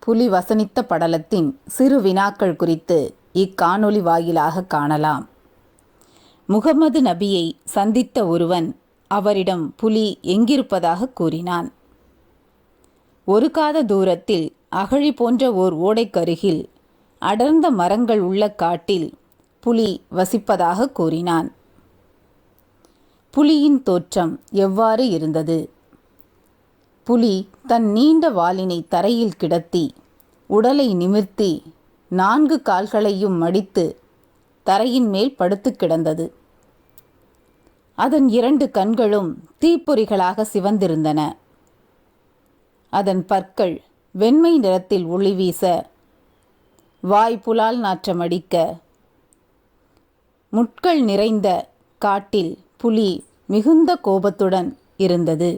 புலி வசனித்த படலத்தின் சிறு வினாக்கள் குறித்து இக்காணொளி வாயிலாக காணலாம். முகமது நபியை சந்தித்த ஒருவன் அவரிடம் புலி எங்கிருப்பதாக கூறினான். ஒரு காத தூரத்தில் அகழி போன்ற ஓர் ஓடைக்கருகில் அடர்ந்த மரங்கள் உள்ள காட்டில் புலி வசிப்பதாக கூறினான். புலியின் தோற்றம் எவ்வாறு இருந்தது? புலி தன் நீண்ட வாலினை தரையில் கிடத்தி உடலை நிமிர்த்தி நான்கு கால்களையும் மடித்து தரையின் மேல் படுத்து கிடந்தது. அதன் இரண்டு கண்களும் தீப்பொறிகளாக சிவந்திருந்தன. அதன் பற்கள் வெண்மை நிறத்தில் ஒளி வீச வாய் புலால் நாற்றமடிக்க முட்கள் நிறைந்த காட்டில் புலி மிகுந்த கோபத்துடன் இருந்தது.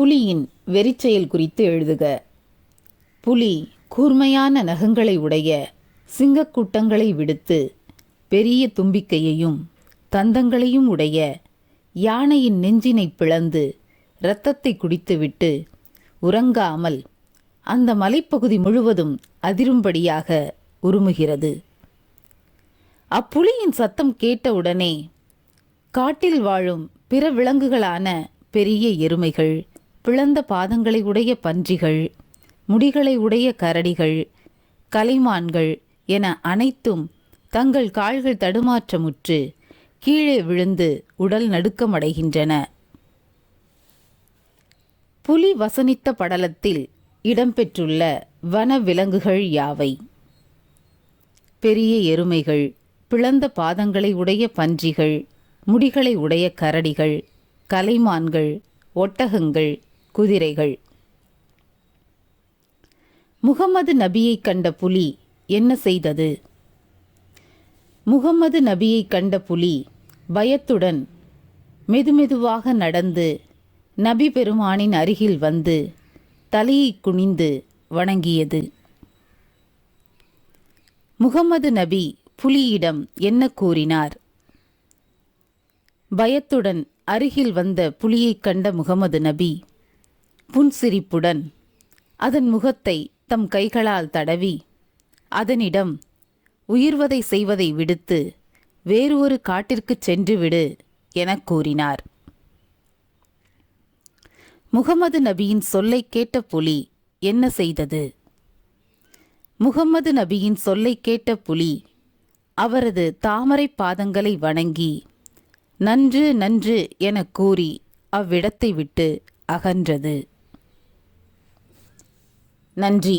புலியின் வெறிச்செயல் குறித்து எழுதுக. புலி கூர்மையான நகங்களை உடைய சிங்கக்கூட்டங்களை விடுத்து பெரிய தும்பிக்கையையும் தந்தங்களையும் உடைய யானையின் நெஞ்சினை பிளந்து இரத்தத்தை குடித்துவிட்டு உறங்காமல் அந்த மலைப்பகுதி முழுவதும் அதிரும்படியாக உருமுகிறது. அப்புலியின் சத்தம் கேட்டவுடனே காட்டில் வாழும் பிற விலங்குகளான பெரிய எருமைகள் பிளந்த பாதங்களை உடைய பன்றிகள் முடிகளை உடைய கரடிகள் கலைமான்கள் என அனைத்தும் தங்கள் கால்கள் தடுமாற்றமுற்று கீழே விழுந்து உடல் நடுக்கமடைகின்றன. புலி வசனித்த படலத்தில் இடம்பெற்றுள்ள வன விலங்குகள் யாவை? பெரிய எருமைகள் பிளந்த பாதங்களை உடைய பன்றிகள் முடிகளை உடைய கரடிகள் கலைமான்கள் ஒட்டகங்கள் குதிரைகள். முகமது நபியை கண்ட புலி என்ன செய்தது? முகமது நபியை கண்ட புலி பயத்துடன் மெதுமெதுவாக நடந்து நபி பெருமானின் அருகில் வந்து தலையை குனிந்து வணங்கியது. முகமது நபி புலியிடம் என்ன கூறினார்? பயத்துடன் அருகில் வந்த புலியைக் கண்ட முகமது நபி புன்சிரிப்புடன் அதன் முகத்தை தம் கைகளால் தடவி அதனிடம் உயிர்வதை செய்வதை விடுத்து வேறு ஒரு காட்டிற்குச் சென்றுவிடு எனக் கூறினார். முகமது நபியின் சொல்லை கேட்ட புலி என்ன செய்தது? முகம்மது நபியின் சொல்லை கேட்ட புலி அவரது தாமரை பாதங்களை வணங்கி நன்று நன்று எனக் கூறி அவ்விடத்தை விட்டு அகன்றது. நன்றி